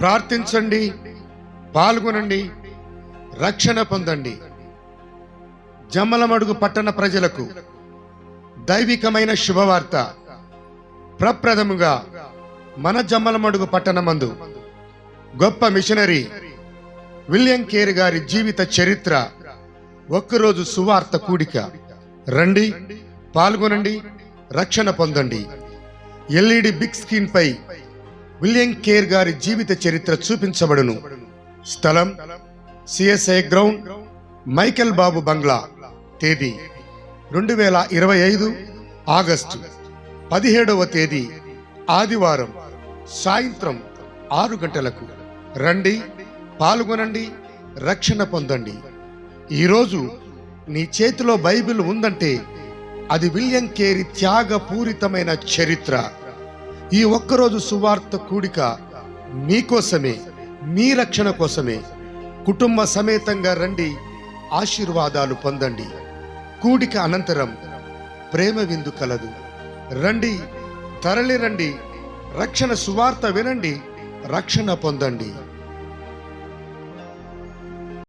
ప్రార్థించండి పాల్గొనండి రక్షణ పొందండి. జమ్మలమడుగు పట్టణ ప్రజలకు దైవికమైన శుభవార్త. ప్రప్రథముగా మన జమ్మలమడుగు పట్టణమందు గొప్ప మిషనరీ విలియం కేర్ గారి జీవిత చరిత్ర ఒక్కరోజు సువార్త కూడిక. రండి పాల్గొనండి రక్షణ పొందండి. ఎల్ఈడి బిగ్ స్క్రీన్ పై విలియం కేర్ గారి జీవిత చరిత్ర చూపించబడును. స్థలం CSI ground Michael Babu bungalow తేదీ రెండు వేల ఇరవై ఐదు ఆగస్టు పదిహేడవ తేదీ ఆదివారం సాయంత్రం ఆరు గంటలకు. రండి పాల్గొనండి రక్షణ పొందండి. ఈరోజు నీ చేతిలో బైబిల్ ఉందంటే అది విలియం కేరి త్యాగపూరితమైన చరిత్ర. ఈ ఒక్కరోజు సువార్త కూడిక మీకోసమే మీ రక్షణ కోసమే. కుటుంబ సమేతంగా రండి ఆశీర్వాదాలు పొందండి. కూడిక అనంతరం ప్రేమ విందు కలదు. రండి తరలి రండి రక్షణ సువార్త వినండి రక్షణ పొందండి.